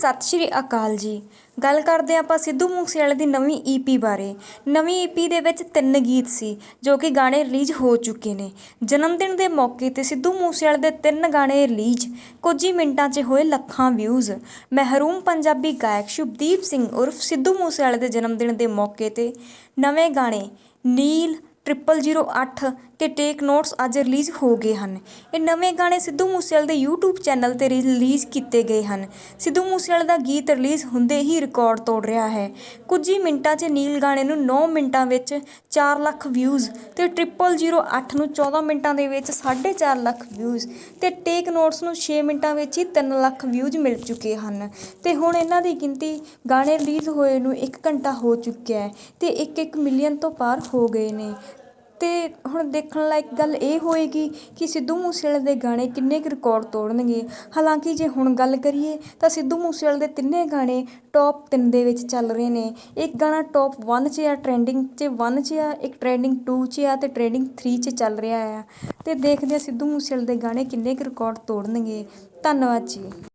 ਸਤਿ ਸ਼੍ਰੀ ਅਕਾਲ ਜੀ। ਗੱਲ ਕਰਦੇ ਹਾਂ ਆਪਾਂ ਸਿੱਧੂ ਮੂਸੇਵਾਲੇ ਦੀ ਨਵੀਂ ਈਪੀ ਬਾਰੇ। ਨਵੀਂ ਈਪੀ ਦੇ ਵਿੱਚ ਤਿੰਨ ਗੀਤ ਸੀ, ਜੋ ਕਿ ਗਾਣੇ ਰਿਲੀਜ਼ ਹੋ ਚੁੱਕੇ ਨੇ। ਜਨਮ ਦਿਨ ਦੇ ਮੌਕੇ ਤੇ ਸਿੱਧੂ ਮੂਸੇਵਾਲੇ ਦੇ ਤਿੰਨ ਗਾਣੇ ਰਿਲੀਜ਼, ਕੁਝ ਹੀ ਮਿੰਟਾਂ 'ਚ ਹੋਏ ਲੱਖਾਂ ਵਿਊਜ਼ ਮਹਿਰੂਮ ਪੰਜਾਬੀ ਗਾਇਕ ਸ਼ੁਭਦੀਪ ਸਿੰਘ ਉਰਫ ਸਿੱਧੂ ਮੂਸੇਵਾਲੇ ਦੇ ਜਨਮ ਦਿਨ ਦੇ ਮੌਕੇ ਤੇ ਨਵੇਂ ਗਾਣੇ ਨੀਲ ਟ੍ਰਿਪਲ ਜ਼ੀਰੋ ਅੱਠ ਤੇ ਟੇਕ ਨੋਟਸ ਅੱਜ ਰਿਲੀਜ਼ ਹੋ ਗਏ ਹਨ। ਇਹ ਨਵੇਂ ਗਾਣੇ ਸਿੱਧੂ ਮੂਸੇਵਾਲੇ ਦੇ YouTube ਚੈਨਲ ਤੇ ਰਿਲੀਜ਼ ਕੀਤੇ ਗਏ ਹਨ। ਸਿੱਧੂ ਮੂਸੇਵਾਲੇ ਦਾ ਗੀਤ ਰਿਲੀਜ਼ ਹੁੰਦੇ ਹੀ ਰਿਕਾਰਡ ਤੋੜ ਰਿਹਾ ਹੈ। ਕੁਝ ਹੀ ਮਿੰਟਾਂ 'ਚ ਨੀਲ ਗਾਣੇ ਨੂੰ 9 ਮਿੰਟਾਂ ਵਿੱਚ 4 ਲੱਖ ਵਿਊਜ਼ ਤੇ ਟ੍ਰਿਪਲ ਜ਼ੀਰੋ ਅੱਠ ਨੂੰ 14 ਮਿੰਟਾਂ ਦੇ ਵਿੱਚ 4.5 ਲੱਖ ਵਿਊਜ਼ ਤੇ ਟੇਕ ਨੋਟਸ ਨੂੰ 6 ਮਿੰਟਾਂ ਵਿੱਚ ਹੀ 3 ਲੱਖ ਵਿਊਜ਼ ਮਿਲ ਚੁੱਕੇ ਹਨ। ਤੇ ਹੁਣ ਇਹਨਾਂ ਦੀ ਗਿਣਤੀ ਗਾਣੇ ਰਿਲੀਜ਼ ਹੋਏ ਨੂੰ 1 ਘੰਟਾ ਹੋ ਚੁੱਕਿਆ ਹੈ ਤੇ 1-1 ਮਿਲੀਅਨ ਤੋਂ ਪਾਰ ਹੋ ਗਏ ਨੇ। ਅਤੇ ਹੁਣ ਦੇਖਣ ਲਾਇਕ ਗੱਲ ਇਹ ਹੋਏਗੀ ਕਿ ਸਿੱਧੂ ਮੂਸੇਵਾਲੇ ਦੇ ਗਾਣੇ ਕਿੰਨੇ ਕੁ ਰਿਕਾਰਡ ਤੋੜਨਗੇ। ਹਾਲਾਂਕਿ ਜੇ ਹੁਣ ਗੱਲ ਕਰੀਏ ਤਾਂ ਸਿੱਧੂ ਮੂਸੇਵਾਲੇ ਦੇ ਤਿੰਨੇ ਗਾਣੇ ਟੌਪ ਤਿੰਨ ਦੇ ਵਿੱਚ ਚੱਲ ਰਹੇ ਨੇ। ਇੱਕ ਗਾਣਾ ਟੌਪ 1 'ਚ ਆ ਟ੍ਰੈਂਡਿੰਗ 'ਚ 1 'ਚ ਆ, ਇੱਕ ਟ੍ਰੈਂਡਿੰਗ 2 'ਚ ਆ ਤੇ ਟ੍ਰੈਂਡਿੰਗ 3 'ਚ ਚੱਲ ਰਿਹਾ ਆ। ਅਤੇ ਦੇਖਦੇ ਆ ਸਿੱਧੂ ਮੂਸੇਵਾਲੇ ਦੇ ਗਾਣੇ ਕਿੰਨੇ ਕੁ ਰਿਕਾਰਡ ਤੋੜਨਗੇ। ਧੰਨਵਾਦ ਜੀ।